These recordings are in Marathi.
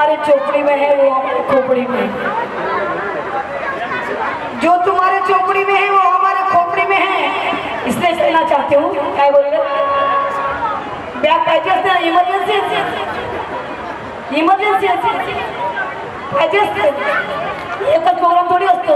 तुम्हारे चोपड़ी में है, वो हमारे खोपड़ी में है। जो तुम्हारे चोपड़ी में है, वो हमारे खोपड़ी में है। इसलिए कहना चाहते हूँ? क्या बोल इमर्जन्सी इमर्जन्सी असते एकच प्रोग्राम थोडी असतो.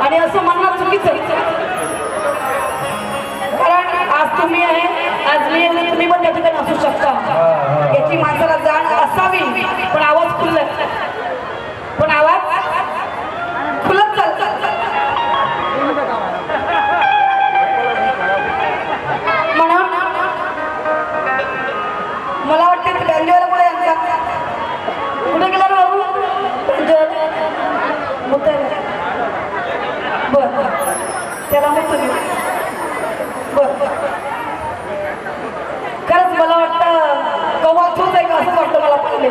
आणि असं म्हणणं चुकीचं. कारण आज तुम्ही आहे आज मी तुम्ही पण त्या ठिकाणी असू शकता याची माणसाला जाण असावी पण आवाज त्याला मुद्दा देऊ खरंच मला वाटतं कव्वा तोच आहे का असं वाटतं मला पहिले.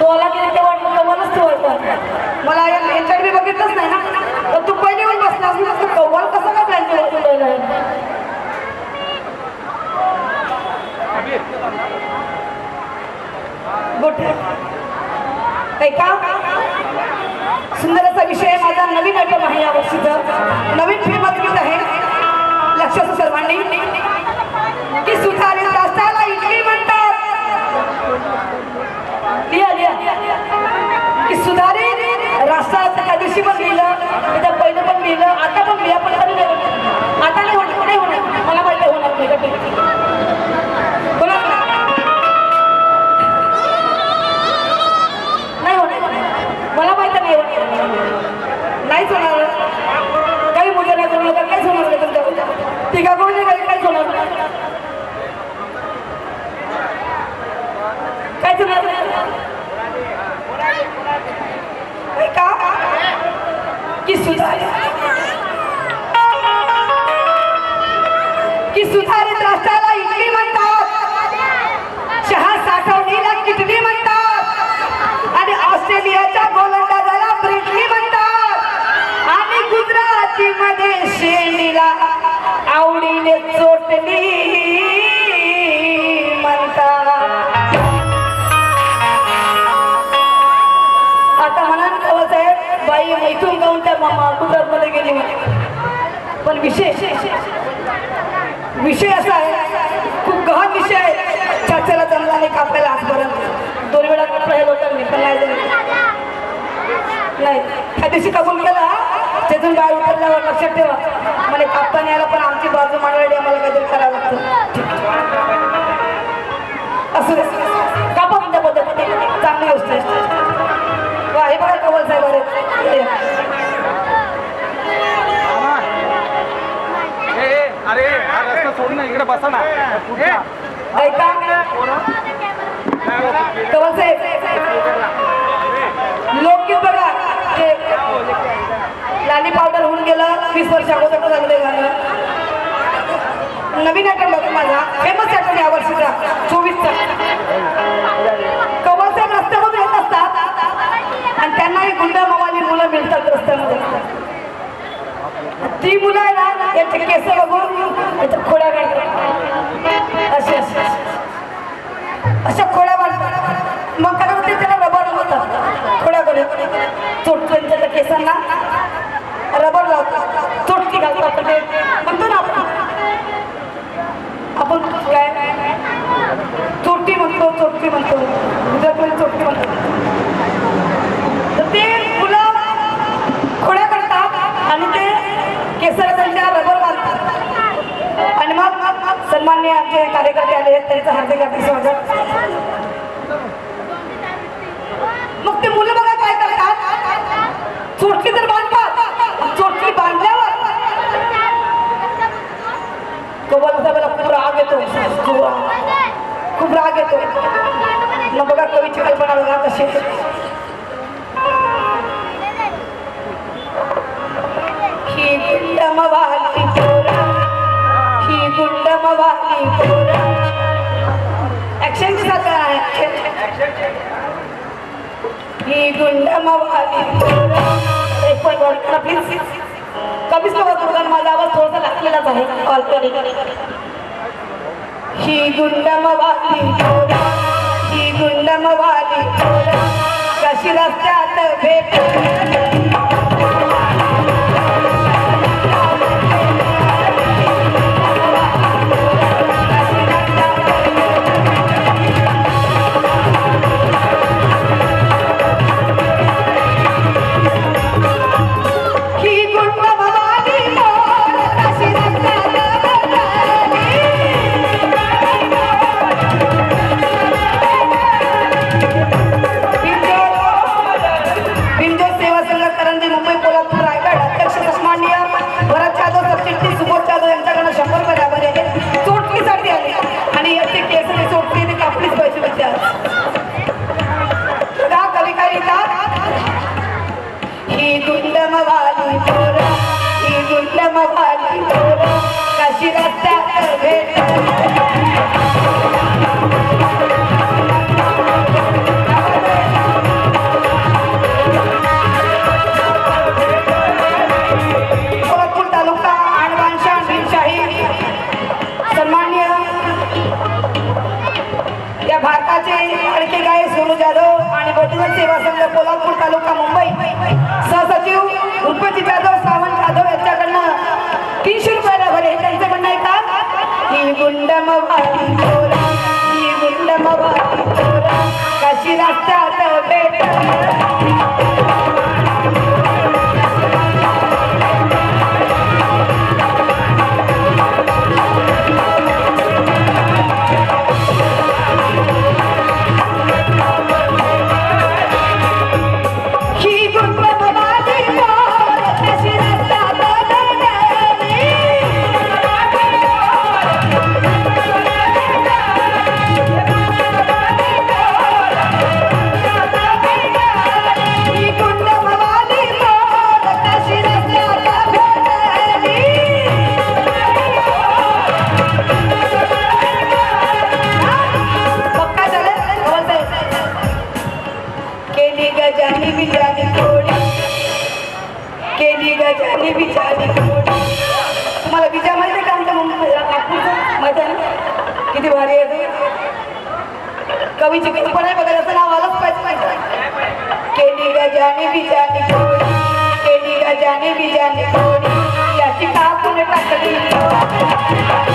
तो आला की नाही तेव्हा वाटलं कव्वालच तो वाटतं. मला याच्याकडे यांच्याकडे बघितलंच नाही ना. तर तू पहिले येऊन बसला असं असं कव्वाल कसं काय प्लॅन बँजोला तुला काय का सुंदर असा विषय माझा नवीन आयटम आहे या वर्षीचा नवीन फिल्म गीत आहे? लक्षात सर्वांनी. की सुधारित की सुधारित मामा गुजरातमध्ये गेली पण विषय विषय असा आहे खूप गहन विषय आहे. चर्चेला जमला नाही का आपल्याला आजपर्यंत? दोन वेळा प्रयोग होता मी पण नाही नाही. त्या दिवशी कबूल केला त्यातून बाहेर उतरल्यावर लक्षात ठेवा. मला कापता न्यायला पण आमची बाजू मांडली आम्हाला काहीतरी करावं लागतं. असं कापत त्या पद्धतीने चांगली गोष्ट आहे. हे बघा कवल साहेब. अरे हा रस्ता सोड ना इकडे बसा ना. पुढच्या. ऐका कवल साहेब लोकगीत बघा? ते लाली पावडर होऊन गेलं वीस वर्ष अगोदर झालं ते गाणं नवीन आयटम बघा माझा. फेमस आयटम या वर्षीचा. चोवीसचा. कवल साहेब रस्त्यामध्ये येत असतात. आणि त्यांना हे गुंड मवाली मुलं मिळतात रस्त्यामध्ये. ती मुलं आहे ना यांचे केस बघून याच्या खोड्या काढतात. असे असे अशा खोड्या मारतात मग काय होते त्याला रबर लावतात. खोड्या करून. चोटक्यांच्या त्या केसांना रबर लावतात चोटकी घालतात ते म्हणतो ना आपण आपण काय चोटी म्हणतो चोटकी म्हणतो गुजरातमध्ये चोटकी म्हणतो तर ते मुलं खोड्या करतात आणि ते केसर त्यांच्या रबर बांधतात आणि मग सन्मान्य आमचे कार्यकर्ते आले आहेत त्यांचं हार्दिक हार्दिक स्वागत मग ते मुलं बघा काय करतात चोटकी तर बांधतात चोटकी बांधल्यावर कबल साहेबाला खूप राग येतो खूप राग खूप राग येतो मग बघा कवीची कल्पना ही गुंडमवाली पोरा ही गुंडमवाली पोरा आहे ही गुंडमवाली पोरा एक पण वडकं प्लीज कमीच बघा दुर्गान माझा आवाज थोडासा लागलेलाच आहे ऑलरेडी ही गुंडमवाली पोरा. ही कशी रस्त्यात भेट ही गुंडम वाली पोरा ही गुंडम वाली जाने गजानी बिजानी का जाने गजानी जाने थोडी याची कापून टाकली.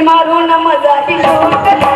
मारून मजा ही